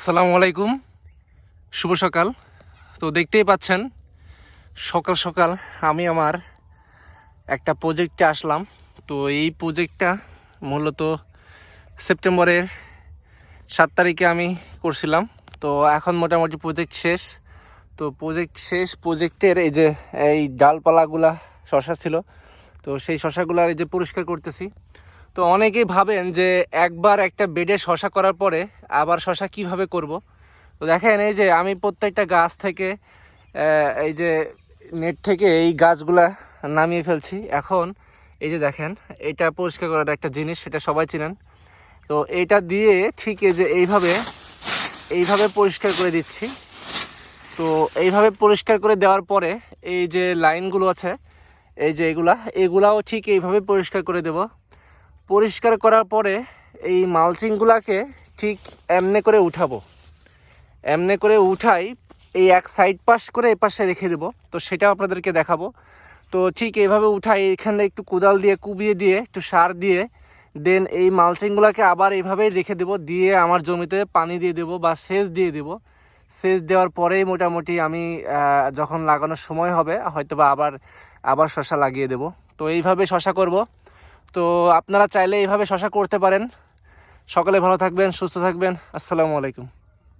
আসসালামু আলাইকুম। শুভ সকাল। তো দেখতেই পাচ্ছেন, সকাল সকাল আমি আমার একটা প্রজেক্টে আসলাম। তো এই প্রজেক্টটা মূলত সেপ্টেম্বরের সাত তারিখে আমি করছিলাম। তো এখন মোটামুটি প্রজেক্ট শেষ। তো প্রজেক্ট শেষ, প্রজেক্টের এই যে এই ডালপালাগুলা, শশা ছিল। তো সেই শশাগুলার এই যে পরিষ্কার করতেছি। তো অনেকেই ভাবেন যে একবার একটা বেডে শশা করার পরে আবার শশা কীভাবে করব? তো দেখেন এই যে আমি প্রত্যেকটা গাছ থেকে এই যে নেট থেকে এই গাছগুলা নামিয়ে ফেলছি। এখন এই যে দেখেন, এটা পরিষ্কার করার একটা জিনিস, সেটা সবাই চিনেন। তো এইটা দিয়ে ঠিক এই যে এইভাবে এইভাবে পরিষ্কার করে দিচ্ছি। তো এইভাবে পরিষ্কার করে দেওয়ার পরে এই যে লাইনগুলো আছে, এই যে এগুলা, এগুলাও ঠিক এইভাবে পরিষ্কার করে দেব। পরিষ্কার করার পরে এই মালচিংগুলাকে ঠিক এমনে করে উঠাবো। এমনে করে উঠাই এই এক সাইড পাশ করে এ পাশে রেখে দেবো। তো সেটাও আপনাদেরকে দেখাবো। তো ঠিক এইভাবে উঠাই এখানে একটু কোদাল দিয়ে, কুবিয়ে দিয়ে, একটু সার দিয়ে দেন এই মালচিংগুলোকে আবার এইভাবেই রেখে দেবো। দিয়ে আমার জমিতে পানি দিয়ে দেবো বা সেচ দিয়ে দেবো। সেচ দেওয়ার পরেই মোটামুটি আমি যখন লাগানোর সময় হবে হয়তো বা আবার আবার শশা লাগিয়ে দেবো। তো এইভাবে শশা করব। তো আপনারা চাইলে এইভাবে শশা করতে পারেন। সকালে ভালো থাকবেন সুস্থ থাকবেন। আসসালামু আলাইকুম।